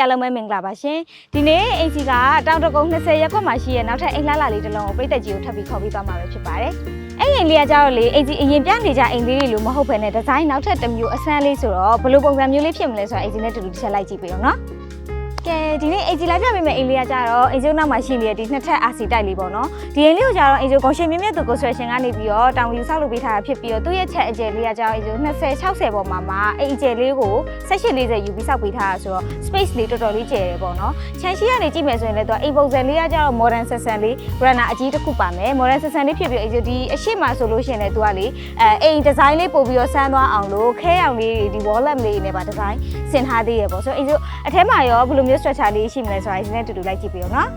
အားလုံးပဲမင်္ဂလာပါရှင်ဒီနေ့အိမ်စီကတောင်တကုန်း20ရက်ကွက်မှာရှိရဲ့နောက်ထပ်အိမ်လှလာလေးတစ်လုံးကိုပြည်သက်ကြီးကိုထပ်ပြီးခေါ်ပြီးသွားမှာပဲဖြစ်ပါတယ်အဲ့အိမ်လေးကကြတော့လေအိမ်စီအရင်ပြနေကြအိမ်လေးတွေလို့မဟုတ်ဘဲနဲ့ဒီဇိုင်းနောက်ထပ်တစ်မျိုးအဆန်းလေးဆိုတော့ဘယ်လိုပုံစံမျိုးလေးဖြစ်မလဲဆိုတာအိမ်စီနဲ့တူတူတစ်ချက်လိုက်ကြည့်ပေးအောင်နော် ကဲဒီနေ့အိမ်စီလိုက်ပြပေးမယ့်အိမ်လေးကကြတော့အိမ်ကျုံနောက်မှာရှိနေတဲ့ဒီနှစ်ထပ်အာစီတိုက်လေးပေါ့နော်ဒီအိမ်လေးကိုကြတော့အိမ်ကျုံကိုရှင်မြင့်မြတ်သူကိုဆွဲရှင်ကနေပြီးတော့တောင်ယူဆောက်လုပ်ပေးထားတာဖြစ်ပြီးတော့သူ့ရဲ့ချက်အကျယ်လေးကကြတော့အိမ်ကျုံ20 60ပေါ်မှာမှာအိမ်အကျယ်လေးကို1840ယူပြီးဆောက်ပေးထားတာဆိုတော့ space လေးတော်တော်လေးကျယ်တယ်ပေါ့နော်ခြံရှိကနေကြည့်မယ်ဆိုရင်လည်းသူကအိမ်ပုံစံလေးကကြတော့ modern ဆက်ဆန်လေး runner အကြီးတစ်ခုပါမယ် modern ဆက်ဆန်လေးဖြစ်ပြီးအိမ်ကျုံဒီအရှိမဆိုလို့ရှိရင်လည်းသူကလေအဲအိမ် design လေးပို့ပြီးတော့ဆန်းသွားအောင်လို့ခဲအောင်လေးတွေဒီ wallet လေးတွေနဲ့ပါ design ဆင်ထားသေးရပေါ့ဆိုတော့အိမ်ကျုံအထဲမှာရောဘယ်လိုမျိုး structure လေးရှိမလဲဆိုတာဒီနေ့တူတူလိုက်ကြည့်ပေးအောင်နော်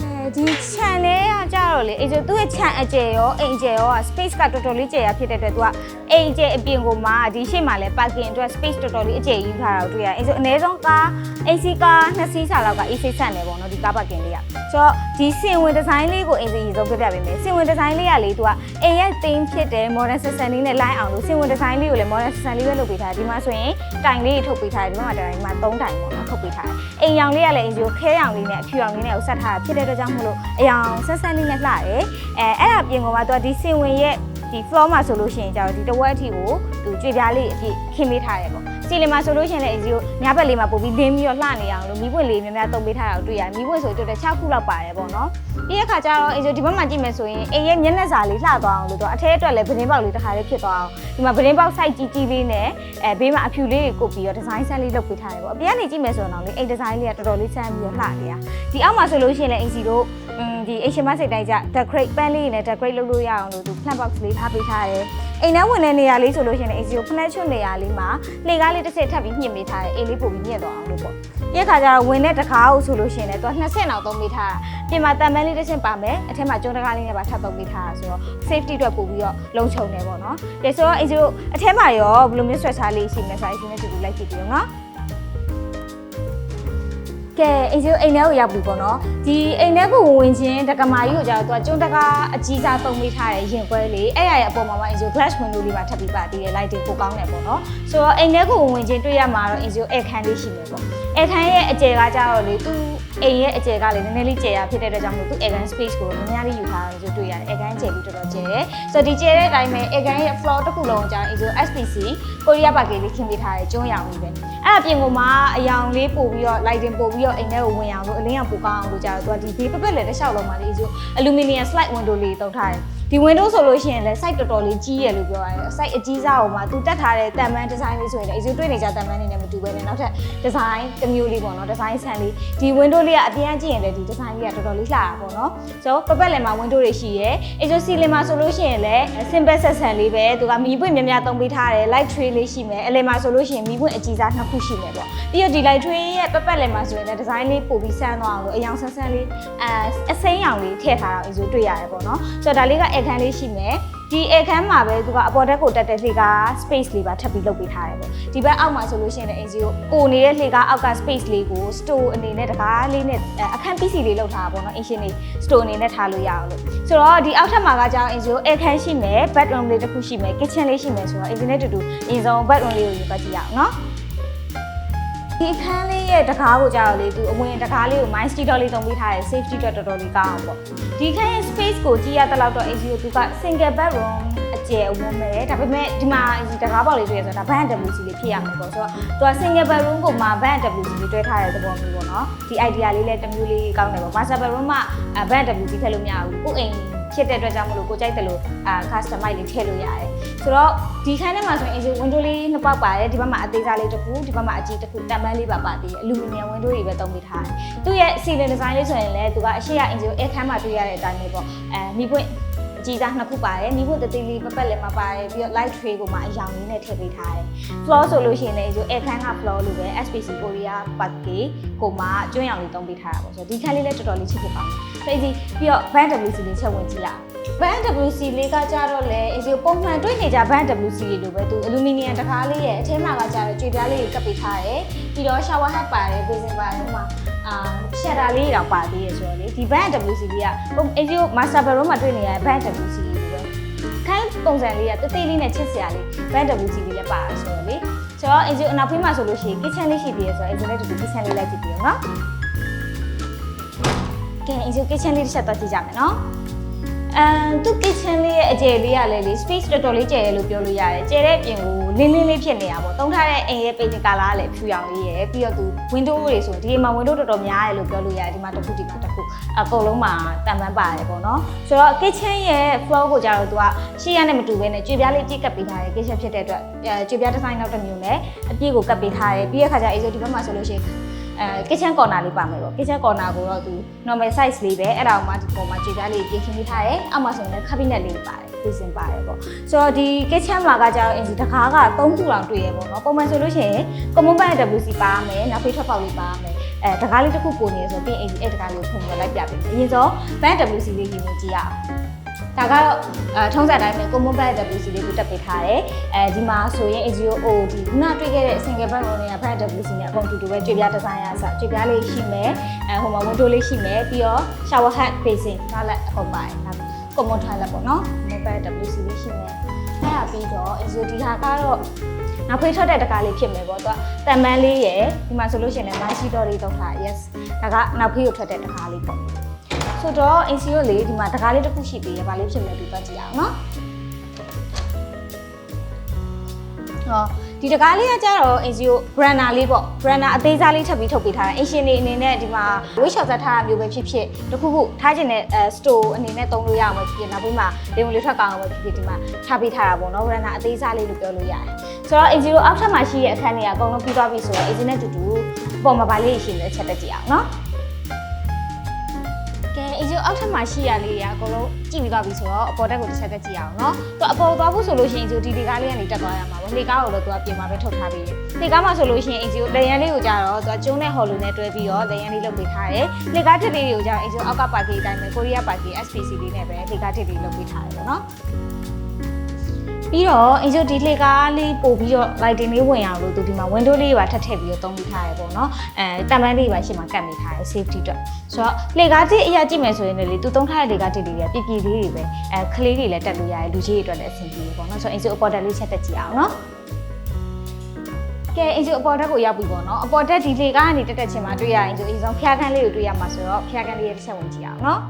အဲဒီခြံလေးကကြတော့လေအဲ့ကျသူ့ရဲ့ခြံအကျယ်ရောအိမ်အကျယ်ရောက space ကတော်တော်လေးကျယ်ရဖြစ်တဲ့အတွက်သူကအိမ်အကျယ်အပြင်ကိုမှဒီရှေ့မှာလဲ parking အတွက် space တော်တော်လေးအကျယ်ယူထားတာကိုတွေ့ရအဲ့ကျအနည်းဆုံးကားအိမ်စီကားနှစ်စီးစာလောက်က AC ဆန့်နေပေါ့နော်ဒီကား parking လေးက ဆိုတော့ဒီစင်ဝင် design လေးကိုအိမ်စီရေဆုံးပြပြပေးမယ်စင်ဝင် design လေးကလေသူကအိမ်ရဲ့ theme ဖြစ်တဲ့ modern system လေးနဲ့ line အောင်လို့စင်ဝင် design လေးကိုလည်း modern system လေးပဲလုပ်ပေးထားတယ်ဒီမှာဆိုရင်တိုင်လေးတွေထုတ်ပေးထားတယ်ဒီမှာတိုင်မှာ3တိုင်ပေါ့နော်ထုတ်ပေးထားတယ်အိမ်ရောင်လေးကလည်းအိမ်စီကိုခဲရောင်လေးနဲ့အဖြူရောင်လေးနဲ့ကိုဆက်ထားတာဖြစ်တဲ့အတွက်ကြောင့်မလို့အရောင်ဆက်ဆက်လေးနဲ့လှတယ်အဲအဲ့ဒါပြင်ကောင်ကသူကဒီစင်ဝင်ရဲ့ ဒီ floor မှာဆိုလို့ရှိရင်ကျတော့ဒီတစ်ဝက်အထိကိုသူကြွေပြားလေးအပြည့်ခင်းပေးထားတယ်ပေါ့စီလင်မှာဆိုလို့ရှိရင်လည်းအစီကိုညဘက်လေးမှာပို့ပြီးလင်းပြီးတော့လှနေအောင်လို့မီးပွင့်လေးများများတုံပေးထားတာကိုတွေ့ရတယ်မီးပွင့်ဆိုတော့6ခုလောက်ပါတယ်ပေါ့နော်ပြီးတဲ့ခါကျတော့အစီဒီဘက်မှာကြည့်မယ်ဆိုရင်အိမ်ရဲ့မျက်နှာစာလေးလှသွားအောင်လို့တော့အထဲအတွက်လည်းပဒင်းပေါက်လေးတစ်ခါလေးဖြစ်သွားအောင်ဒီမှာပဒင်းပေါက် site ကြီးကြီးလေးနဲ့အဲဘေးမှာအဖြူလေးတွေကိုပြီးတော့ဒီဇိုင်းဆန်းလေးလုပ်ပေးထားတယ်ပေါ့အပြင်ကနေကြည့်မယ်ဆိုတော့လေအိမ်ဒီဇိုင်းလေးကတော်တော်လေးဆန်းပြီးတော့လှနေတာဒီအောက်မှာဆိုလို့ရှိရင်လည်းအစီတို့อืมဒီ Asian Master တိုင်းကြ decorate pan လေးနဲ့ decorate လုပ်လို့ရအောင်လို့သူ plant box လေးထားပေးထားတယ်အိမ်ထဲဝင်တဲ့နေရာလေးဆိုလို့ရှိရင်လည်း AC ကို plant ချွတ်နေရာလေးမှာလှေကားလေးတစ်ဆက်ထပ်ပြီးညှစ်ပေးထားတယ်အိမ်လေးပို့ပြီးညှစ်သွားအောင်လို့ပေါ့ဒီအခါကျတော့ဝင်တဲ့တကားကိုဆိုလို့ရှိရင်လည်းသူက20နောက်သုံးပေးထားတာပြင်မှာတန်ပန်းလေးတစ်ချက်ပါမယ်အထက်မှာကျုံးတကားလေးနဲ့ပါထပ်သုံးပေးထားတာဆိုတော့ safety အတွက်ပို့ပြီးတော့လုံခြုံတယ်ပေါ့နော်ဒါဆိုတော့ AC ကိုအထက်မှာရောဘယ်လိုမျိုး stretcher လေးရှိမလဲဆိုတာ AC နဲ့တူတူလိုက်ကြည့်ပြီးတော့နော် ကဲအိမ်ကျအိမ်ထဲကိုရောက်ပြီပေါ့နော်ဒီအိမ်ထဲကိုဝင်ဝင်ချင်းတက္ကမာကြီးကိုကြာတော့သူကကျွန်းတကားအကြီးစားသုံးပေးထားတဲ့ရင်ခွဲလေးအဲ့ရရဲ့အပေါ်မှာမှအိမ်ကျ glass window လေးပါထပ်ပြီးပါတည်တဲ့ light တွေပိုကောင်းတယ်ပေါ့နော်ဆိုတော့အိမ်ထဲကိုဝင်ဝင်ချင်းတွေ့ရမှာတော့အိမ်ကျ air can လေးရှိမယ်ပေါ့ air can ရဲ့အကျယ်ကကြတော့လေသူအိမ်ရဲ့အကျယ်ကလေနည်းနည်းလေးကျယ်ရဖြစ်တဲ့အတွက်ကြောင့်မို့သူ air can space ကိုတော့များများလေးယူထားတယ်ဆိုတွေ့ရတယ် air can ကျယ်ပြီးတော်တော်ကျယ်တယ်ဆိုတော့ဒီကျယ်တဲ့အတိုင်းပဲ air can ရဲ့ floor တစ်ခုလုံးကြာအိမ်ကျ SPC ကိုရီးယားပါကေလေးခင်းပေးထားတဲ့ကျွန်းရောင်လေးပဲအဲ့အပြင်ကမှအယောင်လေးပို့ပြီးတော့ lighting ပို့ပြီးတော့အိမ်ထဲကိုဝင်အောင်လို့အလင်းရောင်ပို့ကောင်းအောင်လို့ကြာတော့သူကဒီဘေးပပက်လည်းတစ်လျှောက်လုံးမှာလေးဆို aluminum slide window လေးတုံးထားတယ် ဒီ window ဆိုလို့ရှိရင်လည်း site တော်တော်လေးကြီးရလို့ပြောရတယ် site အကြီးစားအောင်မှာသူတက်ထားတဲ့တန်ပန်း design လေးဆိုရင်လည်းအစီတွေ့နေကြတန်ပန်းနေနဲ့မတူဘဲနဲ့နောက်ထပ် design တစ်မျိုးလေးပေါ့နော် design ဆန်လေးဒီ window လေးကအပြင်ကြည့်ရင်လည်းဒီ design လေးကတော်တော်လေးလှတာပေါ့နော်ဆိုတော့ပပက်လည်းမှာ window တွေရှိရဲအဲဆို ceiling မှာဆိုလို့ရှိရင်လည်း simple ဆက်ဆန်လေးပဲသူကမီးပွင့်များများသုံးပေးထားတယ် light tray လေးရှိမယ်အလယ်မှာဆိုလို့ရှိရင်မီးပွင့်အကြီးစားနှစ်ခုရှိမယ်ပေါ့ပြီးတော့ဒီ light tray ရဲ့ပပက်လည်းမှာဆိုရင်လည်း design လေးပို့ပြီးဆန်းသွားအောင်လို့အယောင်ဆန်းဆန်းလေးအဲအစိမ်းရောင်လေးထည့်ထားတာအဆိုတွေ့ရတယ်ပေါ့နော်ဆိုတော့ဒါလေးက air can လေးရှိမယ်ဒီ air can မှာပဲသူကအပေါ်တက်ကိုတက်တဲ့လှေကား space လေးပါထပ်ပြီးလုပ်ပေးထားတယ်ပေါ့ဒီဘက်အောက်မှာဆိုလို့ရှိရင်လည်း AC ကိုပိုနေတဲ့လှေကားအောက်က space လေးကို store အနေနဲ့တကားလေးနဲ့အခန်း PC လေးလုပ်ထားတာပေါ့နော် ancient လေး store အနေနဲ့ထားလို့ရအောင်လို့ဆိုတော့ဒီအောက်ထပ်မှာကကြောင်း AC ကို air can ရှိမယ် bedroom လေးတစ်ခုရှိမယ် kitchen လေးရှိမယ်ဆိုတော့ AC နဲ့တူတူအရင်ဆုံး bedroom လေးကိုယူပတ်ကြည့်ရအောင်နော် ဒီအခန်းလေးရဲ့တကားကိုကြောက်လေသူအဝင်တကားလေးကို mind stick တော့လေးသုံးပေးထားတယ် safety အတွက်တော်တော်လေးကောင်းအောင်ပေါ့ဒီခန်းရဲ့ space ကိုကြည့်ရတဲ့လောက်တော့ AC ကိုသူက single bedroom အကျယ်အဝန်းပဲဒါပေမဲ့ဒီမှာဒီတကားပေါက်လေးတွေ့ရဆိုတော့ဒါ band WC လေးဖြစ်ရမယ်ပေါ့ဆိုတော့သူက single bedroom ကိုမှ band WC လေးတွဲထားတဲ့သဘောမျိုးပေါ့နော်ဒီ idea လေးလည်းတစ်မျိုးလေးကောင်းတယ်ပေါ့ master bedroom မှာ band WC ထည့်လို့မရဘူးကိုအိမ် ဖြစ်တဲ့အတွက်ကြောင့်မလို့ကိုကြိုက်တယ်လို့အာ customize လေးထည့်လို့ရတယ်ဆိုတော့ဒီခန်းထဲမှာဆိုရင် AC window လေးနှစ်ပေါက်ပါတယ်ဒီဘက်မှာအသေးစားလေးတစ်ခုဒီဘက်မှာအကြီးတစ်ခုတံပန်းလေးပါပါသေးတယ် aluminum window တွေပဲသုံးပေးထားတယ်သူ့ရဲ့ ceiling design လေးဆိုရင်လည်းသူကအရှိရ AC air can မှာတွေ့ရတဲ့အတိုင်းပဲပေါ့အဲမိပွင့် အကြီးစားနှစ်ခုပါတယ်မိဖို့တသေးလေးပပက်လည်းမပါတယ်ပြီးတော့ light tray ကိုမှအရောင်လေးနဲ့ထည့်ပေးထားတယ် floor ဆိုလို့ရှိရင်လည်းဒီ air can က floor လို့ပဲ SPC Korea Parque ကိုမှကျွန်းရောင်လေးသုံးပေးထားတာပေါ့ဆိုတော့ဒီခန်းလေးလည်းတော်တော်လေးချစ်ဖြစ်ပါမယ်ဖိစီပြီးတော့ band WC လေးချက်ဝင်ကြည့်ရအောင် band WC လေးကကြတော့လေအစီပုံမှန်တွေ့နေကြ band WC လေးလိုပဲသူ aluminum တကားလေးရဲ့အထဲမှာကကြတော့ကြွေပြားလေးကိုကပ်ပေးထားတယ်ပြီးတော့ shower head ပါတယ် basin ပါတယ်ဟိုမှာအာ shutter လေးတောင်ပါသေးရဆိုတော့လေဒီ band WC လေးကပုံအစီ master bedroom မှာတွေ့နေရတဲ့ band WC လေးလိုပဲခိုင်းပုံစံလေးကတသေးလေးနဲ့ချစ်စရာလေး band WC လေးလည်းပါဆိုတော့လေဆိုတော့အင်ဂျီအနောက်ဖေးမှာဆိုလို့ရှိရင် kitchen လေးရှိသေးတယ်ဆိုတော့အင်ဂျီနဲ့တူတူ kitchen လေးလိုက်ကြည့်ပြီးတော့နော်ကဲအင်ဂျီ kitchen လေးတစ်ချက်တော့ကြည့်ကြမယ်နော် အမ်သူ kitchen လေးရဲ့အကျယ်လေးကလည်းလေ space တော်တော်လေးကျယ်တယ်လို့ပြောလို့ရတယ်ကျယ်တဲ့အပြင်ကိုလင်းလင်းလေးဖြစ်နေတာပေါ့တုံးထားတဲ့အိမ်ရဲ့ paint color ကလည်းဖြူရောင်လေးရယ်ပြီးတော့သူ window တွေဆိုဒီအိမ်မှာ window တော်တော်များတယ်လို့ပြောလို့ရတယ်ဒီမှာတစ်ခုဒီမှာတစ်ခုအကုန်လုံးမှာတန်ပန်းပါတယ်ပေါ့နော်ဆိုတော့ kitchen ရဲ့ floor ကိုကြတော့သူကရှေ့ရနဲ့မတူဘဲနဲ့ကြွေပြားလေးကြည့်ကပ်ပေးထားတယ် kitchen ဖြစ်တဲ့အတွက်အဲကြွေပြား design နောက်တစ်မျိုးနဲ့အပြည့်ကိုကပ်ပေးထားတယ်ပြီးရခါကျအေးဆိုဒီဘက်မှာဆိုလို့ရှိရင် အဲ kitchen corner လေးပါမယ်ပေါ့ kitchen corner ကိုတော့သူ normal size လေးပဲအဲ့ဒါကိုမှဒီပုံမှာကြွေပြားလေးပြင်ဆင်ပေးထားတယ်အောက်မှာဆိုရင်လည်း cabinet လေးပါတယ်ပြင်ဆင်ပါတယ်ပေါ့ဆိုတော့ဒီ kitchen မှာကကြတော့အင်ဂျီတကားက3ခုလောက်တွေ့ရပေါ့နော်ပုံမှန်ဆိုလို့ရှိရင် common pan WC ပါမယ်နောက်ဖေးထွက်ပေါက်လေးပါမယ်အဲတကားလေးတစ်ခုပုံနေဆိုပြီးအင်ဂျီအဲ့တကားလေးကိုဖွင့်ပြလိုက်ပြပေးမယ်အရင်ဆုံး pan WC လေးရင်ဝင်ကြည့်ရအောင် ဒါကတော့အဲထုံးစံတိုင်းပဲ common pan WC လေးကိုတက်ပေးထားတယ်အဲဒီမှာဆိုရင် AGO ဒီခုနတွေ့ခဲ့တဲ့ single pan လုံးတွေက pan WC နဲ့အကုန်တူတူပဲကြွေပြားဒီဇိုင်းရအစကြွေပြားလေးရှိမယ်အဲဟိုမှာ window လေးရှိမယ်ပြီးတော့ shower head facing ထားလက်အကုန်ပါတယ်နောက် common toilet ပေါ့နော် common pan WC လေးရှိမယ်အဲ့ဒါပြီးတော့ AGO ဒီဟာကတော့နောက်ဖေးထွက်တဲ့တကားလေးဖြစ်မယ်ပေါ့သူကတန်မန်းလေးရယ်ဒီမှာဆိုလို့ရှိရင်လည်း my sheet တော်လေးတောက်ထား yes ဒါကနောက်ဖေးကိုထွက်တဲ့တကားလေးပေါ့ ဆိုတော့ ACO လေးဒီမှာတကားလေးတစ်ခုရှိသေးတယ်ဗာလေးဖြစ်မယ်ဒီပတ်ကြည့်အောင်နော်ဟောဒီတကားလေးကကြတော့ ACO brandner လေးပေါ့ brandner အသေးစားလေးထပ်ပြီးထုတ်ပေးထားတာအင်ရှင်နေအနေနဲ့ဒီမှာ wish shop ဆက်ထားတာမျိုးပဲဖြစ်ဖြစ်တခုခုထားခြင်းနဲ့ store အနေနဲ့သုံးလို့ရအောင်ပဲဖြစ်ဖြစ်နောက်ပြီးမှလေဝင်လေးထွက်ကောင်းအောင်ပဲဖြစ်ဖြစ်ဒီမှာထားပေးထားတာပေါ့နော် brandner အသေးစားလေးလို့ပြောလို့ရတယ်ဆိုတော့ ACO အောက်ထပ်မှာရှိတဲ့အခန်းတွေကအကုန်လုံးပြီးသွားပြီဆိုတော့ ACO နဲ့တူတူပုံမှာပါလေးရှိနေချက်တက်ကြည့်အောင်နော်ကဲ အေဂျိုအောက်ထပ်မှာရှိရလေးတွေကအကုန်လုံးကြည့်ပြီးသွားပြီဆိုတော့အပေါ်တက်ကိုတစ်ချက်တက်ကြည့်အောင်နော်။သူအပေါ်သွားဖို့ဆိုလို့ရှိရင်အေဂျိုဒီဒီကားလေးကနေတက်သွားရမှာပေါ့။လေကားကိုတော့သူကပြင်မှာပဲထုတ်ထားပြီး။လေကားမှာဆိုလို့ရှိရင်အေဂျိုလေရန်လေးကိုကြတော့သူကကျုံးနဲ့ဟော်လူနဲ့တွဲပြီးတော့လေရန်လေးလုပ်ပေးထားတယ်။လေကားထစ်လေးတွေကိုကြတော့အေဂျိုအောက်ကပါကေးအတိုင်းပဲကိုရီးယားပါကေး SPC လေးနဲ့ပဲလေကားထစ်လေးလုပ်ပေးထားတယ်ပေါ့နော်။ ပြီးတော့အင်ဂျိုဒီလေကားလေးပို့ပြီးတော့ lighting လေးဝင်အောင်လို့သူဒီမှာ window လေးပါထပ်ထည့်ပြီးတော့သုံးပြီးထားရပေါ့နော်အဲတန်ပန်းလေးပါရှေ့မှာကတ်မိထားရ safety အတွက်ဆိုတော့လေကားတစ်အရာကြည့်မယ်ဆိုရင်လေသူသုံးထားတဲ့လေကားတစ်တွေကပြပြလေးတွေပဲအဲကလေးတွေလည်းတက်လို့ရတယ်လူကြီးတွေအတွက်လည်းအဆင်ပြေပေါ့နော်ဆိုတော့အင်ဂျိုအပေါ်တက်လေးချက်တက်ကြည့်အောင်နော်ကဲအင်ဂျီအပေါ်တက်ကိုရောက်ပြီပေါ့နော်အပေါ်တက်ဒီလေကားကနေတက်တက်ချင်းမှာတွေ့ရရင်အင်ဂျီအရင်ဆုံးဖျားခန်းလေးကိုတွေ့ရမှာဆိုတော့ဖျားခန်းလေးရဲ့တစ်ချက်ဝင်ကြည့်အောင်နော်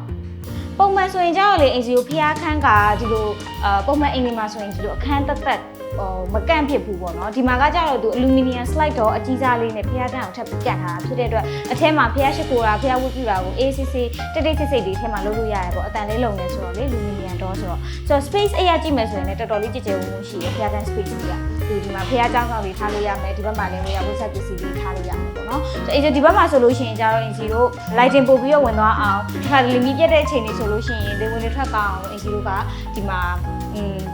ပုံမှန်ဆိုရင်ကြောက်လေအင်ဂျီကိုဖျားခန်းကဒီလိုအာပုံမှန်အင်ဂျီမှာဆိုရင်ဒီလိုအခန်းတက်တက် ဟိုမကန့်ဖြစ်ဘူးပေါ့နော်ဒီမှာကကြတော့သူ aluminum slide တော့အကြီးစားလေးနဲ့ဖျားကန်အောင်ထပ်ပြီးကန်ထားတာဖြစ်တဲ့အတွက်အထဲမှာဖျားရှိခိုးတာဖျားဝတ်ပြုတာကို ACC တိတ်တိတ်ဆိတ်ဆိတ်ဒီအထဲမှာလုပ်လို့ရတယ်ပေါ့အတန်လေးလုံနေဆိုတော့လေ aluminum တော့ဆိုတော့ဆိုတော့ space အရာကြည့်မယ်ဆိုရင်လည်းတော်တော်လေးကြည်ကြဲဝုန်းဝုန်းရှိတယ်ဖျားကန် space ကြီးကဒီဒီမှာဖျားကြောင်းဆောင်တွေထားလို့ရမယ်ဒီဘက်မှာလည်းဝေယဝတ်ဆက်ပစ္စည်းတွေထားလို့ရမယ်ပေါ့နော်ဆိုတော့ဒီဘက်မှာဆိုလို့ရှိရင်ကြတော့အင်ဂျီတို့ lighting ပို့ပြီးတော့ဝင်သွားအောင်ဒီခါလီမီပြတ်တဲ့အချိန်တွေဆိုလို့ရှိရင်လေဝင်တွေထွက်ကောင်းအောင်အင်ဂျီတို့ကဒီမှာ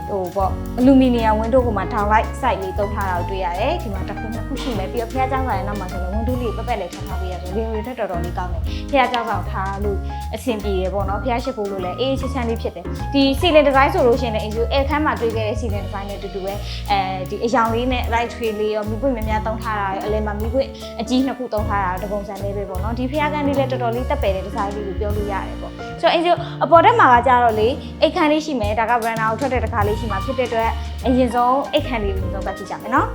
ဟိုပေါ့ aluminum window လူမီနီယမ် window ကိုမှ downlight site လေးတုံးထားတာကိုတွေ့ရတယ်ဒီမှာတစ်ခုနှစ်ခုရှိမယ်ပြီးတော့ဖျားเจ้าဆောင်ရဲ့နောက်မှာဆိုတော့ window လေးပက်ပက်လေးထားထားပေးရဆိုလေဝင်တွေထွက်တော်တော်လေးကောင်းတယ်ဖျားเจ้าဆောင်ထားလို့အဆင်ပြေရပေါ့နော်ဖျားရှိဖို့လို့လည်းအေးချမ်းချမ်းလေးဖြစ်တယ်ဒီ ceiling design ဆိုလို့ရှိရင်လည်း AC အဲခန်းမှာတွေ့ခဲ့တဲ့ ceiling design နဲ့တူတူပဲအဲဒီအယောင်လေးနဲ့ light tray လေးရောမိပွင့်များများတုံးထားတာရောအလယ်မှာမိပွင့်အကြီးနှစ်ခုတုံးထားတာတပုံစံလေးပဲပေါ့နော်ဒီဖျားကန်းလေးလည်းတော်တော်လေးတက်ပယ်တဲ့ဒီဇိုင်းလေးကိုပြောလို့ရတယ်ပေါ့ဆိုတော့အင်ဂျီအပေါ်တက်မှာကကြတော့လေအိတ်ခမ်းလေးရှိမယ်ဒါက brand ကိုထွက်တဲ့တစ်ခါလေးရှိမှာဖြစ်တဲ့အတွက်အရင်ဆုံး အိတ်ခမ်းလေးကိုအရင်ဆုံးကတ်ကြည့်ကြမယ်နော်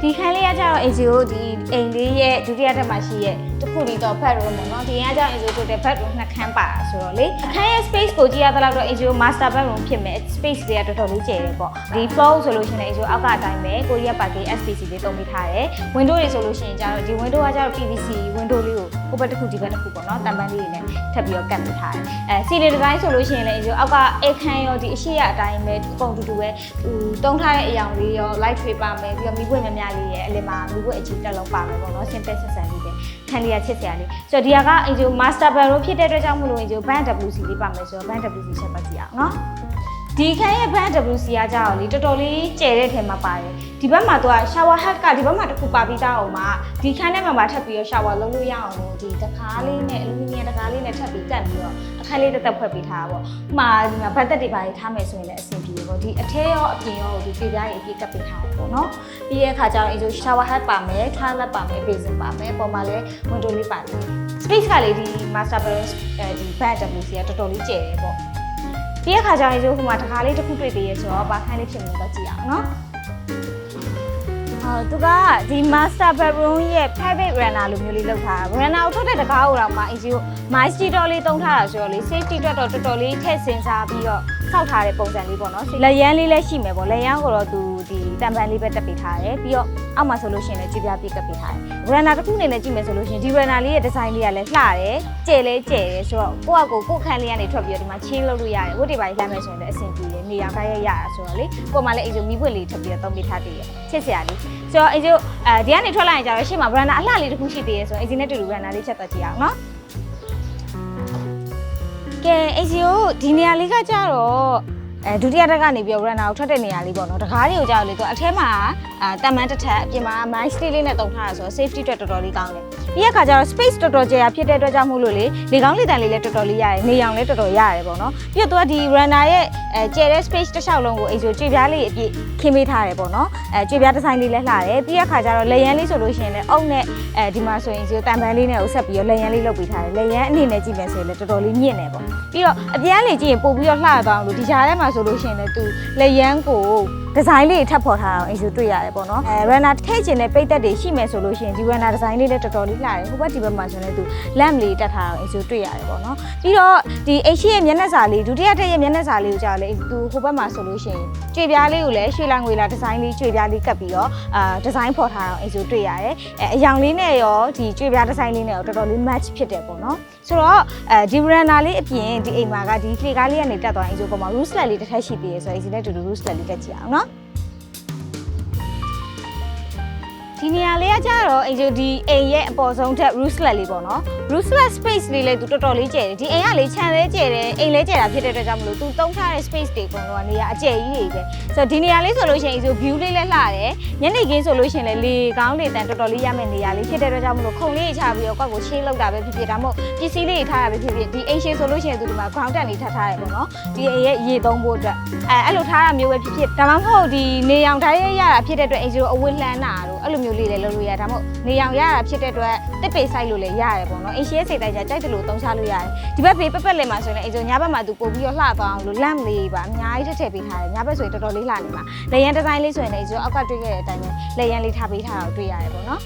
ဒီခန်းလေးကကြတော့ AG ကိုဒီအိမ်လေးရဲ့ဒုတိယတက်မှာရှိရဲ့တစ်ခုဒီတော့ bed room ပေါ့နော်ဒီကကြတော့ AG တို့တဲ့ bed room နှစ်ခန်းပါတာဆိုတော့လေအခန်းရဲ့ space ကိုကြည့်ရတဲ့လောက်တော့ AG ကို master bed room ဖြစ်မယ် space တွေကတော်တော်လေးကျယ်တယ်ပေါ့ဒီ floor ဆိုလို့ရှိရင် AG အောက်ကအတိုင်းပဲကိုရီးယားပါကေး SPC လေးတုံးပေးထားတယ် window တွေဆိုလို့ရှိရင်ကြတော့ဒီ window ကကြတော့ PVC window လေးကိုဟိုဘက်တစ်ခုဒီဘက်တစ်ခုပေါ့နော်တန်ပန်းလေးတွေနဲ့ထပ်ပြီးတော့ကတ်ပေးထားတယ်အဲ ceiling design ဆိုလို့ရှိရင်လည်း AG အောက်ကအိတ်ခမ်းရောဒီအရှိရအတိုင်းပဲအကုန်တူတူပဲဟိုတုံးထားတဲ့အယောင်လေးရော light tray ပါမယ်ပြီးတော့မီးပွင့်များများလေးရဲ့အလယ်မှာမီးပွင့်အကြီးတက်လုံးပါမယ်ပေါ့နော် simple ဆက်ဆံလေးပဲခန်းလေးကချစ်စရာလေးဆိုတော့ဒီကကအင်ဂျို master barrel ဖြစ်တဲ့အတွက်ကြောင့်မလို့အင်ဂျို band WC လေးပါမယ်ဆိုတော့ band WC ချက်ပတ်ကြည့်အောင်နော် ဒီခန်းရဲ့ band WC ကကြောက်လေတော်တော်လေးကျယ်တဲ့ထဲမှာပါတယ်ဒီဘက်မှာသူက shower head ကဒီဘက်မှာတစ်ခုပါပြီးသားအောင်မှာဒီခန်းထဲမှာပါထပ်ပြီးတော့ shower လုပ်လို့ရအောင်လို့ဒီတကားလေးနဲ့အလူမီနီယံတကားလေးနဲ့ထပ်ပြီးကတ်ပြီးတော့အခန်းလေးတက်တက်ဖွဲ့ပေးထားတာပေါ့ဥပမာဒီမှာဘတ်သက်တွေပါထားမယ်ဆိုရင်လည်းအဆင်ပြေပေါ့ဒီအထဲရောအပြင်ရောဒီပြေပြားတွေအပြည့်ကပ်ပေးထားတယ်ပေါ့နော်ပြီးရဲ့အခါကျတော့အင်ဂျို shower head ပါမယ် toilet ပါမယ် basin ပါမယ်ပုံမှာလည်း window လေးပါမယ် space ကလေးဒီ master balance အဲဒီ band WC ကတော်တော်လေးကျယ်တယ်ပေါ့ ပြီးရခါကျရင်ကျိုးဟိုမှာတခါလေးတစ်ခုတွေ့သေးရဲ့ဆိုတော့ဘာခိုင်းလေးဖြစ်နေတော့ကြည့်အောင်နော်အော်သူကဒီ master bedroom ရဲ့ private runner လိုမျိုးလေးလုပ်ထားတာ runner ကိုထွက်တဲ့တကားကိုတော့မှ AC ကို my street တော်လေးတုံးထားတာဆိုတော့လေ safety အတွက်တော့တော်တော်လေးထည့်စင်စားပြီးတော့စောက်ထားတဲ့ပုံစံလေးပေါ့နော်လက်ရန်လေးလည်းရှိမယ်ပေါ့လက်ရန်ကိုတော့သူဒီ တံပန်လေးပဲတက်ပေးထားတယ်ပြီးတော့အောက်မှာဆိုလို့ရှိရင်လည်းကြည်ပြပြကပ်ပေးထားတယ် runner တစ်ခုအနေနဲ့ကြည့်မယ်ဆိုလို့ရှိရင်ဒီ runner လေးရဲ့ design လေးကလည်းလှတယ်ကျဲလဲကျဲတယ်ဆိုတော့ကိုယ့်အကိုကိုယ့်ခန်းလေးကနေထွက်ပြီးတော့ဒီမှာချင်းလုပ်လို့ရတယ်ဝတ်တွေပါလှမ်းမယ်ဆိုရင်လည်းအဆင်ပြေတယ်နေရာတိုင်းရရတာဆိုတော့လေကိုယ်မှလည်းအိမ်ဆိုမီးပွင့်လေးထပ်ပြီးတော့သုံးပေးထားတည်ရချစ်စရာလေးဆိုတော့အိမ်ဆိုအဲဒီကနေထွက်လာရင်ကျတော့ရှေ့မှာ runner အလှလေးတစ်ခုရှိသေးတယ်ဆိုတော့အိမ်စီနဲ့တူတူ runner လေးချက်တော့ကြည့်အောင်နော်ကဲအိမ်စီကိုဒီနေရာလေးကကြတော့ အဲဒုတိယတက်ကနေပြီးတော့ runner ကိုထွက်တဲ့နေရာလေးပေါ့နော်တကားတွေကိုကြောက်လေသူအထဲမှာအာတမန်တစ်ထပ်အပြင်မှာ my stay လေးနဲ့တုံထားတာဆိုတော့ safety အတွက်တော်တော်လေးကောင်းတယ် ပြီးရခါကျတော့ space တော်တော်ကျယ်ရဖြစ်တဲ့အတွက်ကြောင့်မို့လို့လေလေကောင်းလေတန်လေးလည်းတော်တော်လေးရတယ်နေရောင်လည်းတော်တော်ရတယ်ပေါ့နော်ပြီးတော့သူကဒီ runner ရဲ့အဲကျယ်တဲ့ space တစ်လျှောက်လုံးကိုအိမ်ဆိုကြွေပြားလေးအပြည့်ခင်းပေးထားတယ်ပေါ့နော်အဲကြွေပြားဒီဇိုင်းလေးလည်းလှတယ်ပြီးရခါကျတော့လေရန်လေးဆိုလို့ရှိရင်လည်းအုပ်နဲ့အဲဒီမှာဆိုရင်စီတန်ပန်းလေးနဲ့ကိုဆက်ပြီးတော့လေရန်လေးလုပ်ပေးထားတယ်လေရန်အနေနဲ့ကြည့်မယ်ဆိုရင်လည်းတော်တော်လေးမြင့်နေပေါ့ပြီးတော့အပြန်လေကြည့်ရင်ပို့ပြီးတော့လှသွားအောင်လို့ဒီကြားထဲမှာဆိုလို့ရှိရင်လည်းသူလေရန်ကို ဒီဇိုင်းလေးထပ်ဖော်ထားအောင်အိမ်ဆိုတွေ့ရတယ်ပေါ့နော်အဲ runner ထည့်ချင်တဲ့ပိတ်သက်တွေရှိမယ်ဆိုလို့ရှိရင်ဒီ runner ဒီဇိုင်းလေးလည်းတော်တော်လေးလှတယ်ဟိုဘက်ဒီဘက်မှာဆိုရင်လည်းသူ lamp လေးတက်ထားအောင်အိမ်ဆိုတွေ့ရတယ်ပေါ့နော်ပြီးတော့ဒီအိမ်ရှိရဲ့မျက်နှာစာလေးဒုတိယထက်ရဲ့မျက်နှာစာလေးကိုကြာလေသူဟိုဘက်မှာဆိုလို့ရှိရင်ကြွေပြားလေးကိုလည်းရွှေလံငွေလာဒီဇိုင်းလေးကြွေပြားလေးကပ်ပြီးတော့အာဒီဇိုင်းဖော်ထားအောင်အိမ်ဆိုတွေ့ရတယ်အဲအယောင်လေးနဲ့ရောဒီကြွေပြားဒီဇိုင်းလေးနဲ့ရောတော်တော်လေး match ဖြစ်တယ်ပေါ့နော် ဆိုတော့အဲဒီ runner လေးအပြင်ဒီအိမ်မှာကဒီလှေကားလေးကနေတက်သွားရင်အိမ်ဆိုပေါ်မှာ rooslet လေးတစ်ထပ်ရှိသေးတယ်ဆိုတော့အိမ်စီနဲ့တူတူ rooslet လေးတက်ကြည့်အောင်နော် ဒီနေရာလေးကကြတော့အင်ဂျိုဒီအိမ်ရဲ့အပေါ်ဆုံးထက် rooflet လေးပေါ့နော် rooflet space လေးလည်းသူတော်တော်လေးကျယ်တယ်ဒီအိမ်ကလေခြံလေးကျယ်တယ်အိမ်လေးကျယ်တာဖြစ်တဲ့အတွက်ကြောင့်မလို့သူတုံးထားတဲ့ space တွေကုန်တော့နေရာအကျယ်ကြီးတွေပဲဆိုတော့ဒီနေရာလေးဆိုလို့ရှိရင်အင်ဂျို view လေးလည်းလှတယ်ညနေခင်းဆိုလို့ရှိရင်လည်းလေကောင်းလေတန်တော်တော်လေးရမယ့်နေရာလေးဖြစ်တဲ့အတွက်ကြောင့်မလို့ခုံလေးချပြီးတော့ကွက်ကိုရှင်းလောက်တာပဲဖြစ်ဖြစ်ဒါမှမဟုတ်ပစ္စည်းလေးတွေထားတာပဲဖြစ်ဖြစ်ဒီအိမ်ရှင်းဆိုလို့ရှိရင်သူဒီမှာ ground တက်လေးထားထားတယ်ပေါ့နော်ဒီအိမ်ရဲ့ရေသုံးဖို့အတွက်အဲအဲ့လိုထားတာမျိုးပဲဖြစ်ဖြစ်ဒါမှမဟုတ်ဒီနေရောင်တိုင်းရရတာဖြစ်တဲ့အတွက်အင်ဂျိုအဝတ်လှမ်းတာတို့အဲ့လိုမျိုးလေးလည်းလုပ်လို့ရတယ်ဒါမှမဟုတ်နေရောင်ရတာဖြစ်တဲ့အတွက်တစ်ပေဆိုင်လို့လည်းရတယ်ပေါ့နော်အင်ရှင်းစိတ်တိုင်းကြကြိုက်တယ်လို့သုံးချလို့ရတယ်ဒီဘက်ဖေးပက်ပက်လေးမှာဆိုရင်အင်ဂျိုညဘက်မှာသူပို့ပြီးတော့လှသွားအောင်လို့ lamp လေးပါအများကြီးထည့်ထည့်ပေးထားတယ်ညဘက်ဆိုရင်တော်တော်လေးလှနေမှာလေရန်ဒီဇိုင်းလေးဆိုရင်လည်းအင်ဂျိုအောက်ကတွေ့ခဲ့တဲ့အတိုင်းပဲလေရန်လေးထားပေးထားတာကိုတွေ့ရတယ်ပေါ့နော်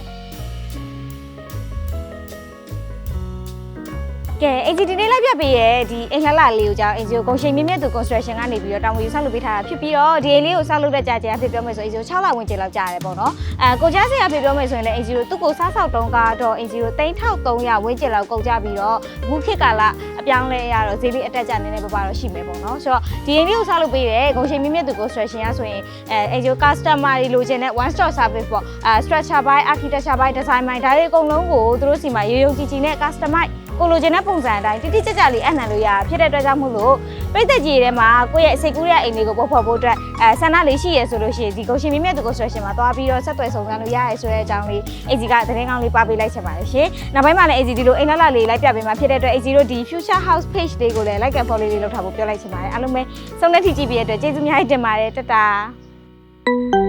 ကဲ AGD လေးလိုက်ပြပေးရဲ့ဒီအင်္ဂလာလေးကိုကြောင်း AGO ကိုရှိန်မြင့်မြတ်သူ construction ကနေပြီးတော့တောင်ဝီဆောက်လုပ်ပေးထားတာဖြစ်ပြီးတော့ဒီအိမ်လေးကိုဆောက်လုပ်တဲ့ကြာကြာဖြစ်ပြောမယ်ဆို AGO 6လဝင်ကျလောက်ကြာတယ်ပေါ့နော်အဲကိုကြားစရာဖြစ်ပြောမယ်ဆိုရင်လည်း AGO သူ့ကိုစားဆောက်တုံးကတော့ AGO 3300ဝင်ကျလောက်ကုန်ကြပြီးတော့အခုခေတ်ကာလအပြောင်းလဲရတော့ဈေးလေးအတက်ကြနေနေပါပါတော့ရှိမယ်ပေါ့နော်ဆိုတော့ဒီအိမ်လေးကိုဆောက်လုပ်ပေးတယ်ကိုရှိန်မြင့်မြတ်သူ construction ကဆိုရင်အဲ AGO customer တွေလိုချင်တဲ့ one stop service ပေါ့အဲ structure by architecture by design by ဒါတွေအကုန်လုံးကိုသူတို့စီမှာရေရုံကြည်ကြည်နဲ့ customer ကိုလိုချင်တဲ့ပုံစံအတိုင်းတိတိကျကျလေးအနှံလို့ရဖြစ်တဲ့အတွက်ကြောင့်မို့လို့ပိတ်သက်ကြီးထဲမှာကိုယ့်ရဲ့စိတ်ကူးရဲ့အိမ်လေးကိုပုတ်ဖော်ဖို့အတွက်အဲဆန္ဒလေးရှိရဆိုလို့ရှိရင်ဒီကိုရှင်မြင့်မြတ်သူကိုဆွဲရှင်မှာသွားပြီးတော့ဆက်သွယ်ဆောင်စမ်းလို့ရရဲဆိုတဲ့အကြောင်းလေးအေဂျီကသတင်းကောင်းလေးပါပေးလိုက်ချင်ပါတယ်ရှင်နောက်ပိုင်းမှာလည်းအေဂျီဒီလိုအိမ်လာလာလေးလိုက်ပြပေးမှာဖြစ်တဲ့အတွက်အေဂျီတို့ဒီ future house page လေးကိုလည်း like and follow လေးလုပ်ထားဖို့ပြောလိုက်ချင်ပါတယ်အားလုံးပဲစုံလက်ထိကြည့်ပြီးတဲ့အတွက်ကျေးဇူးအများကြီးတင်ပါတယ်တတာ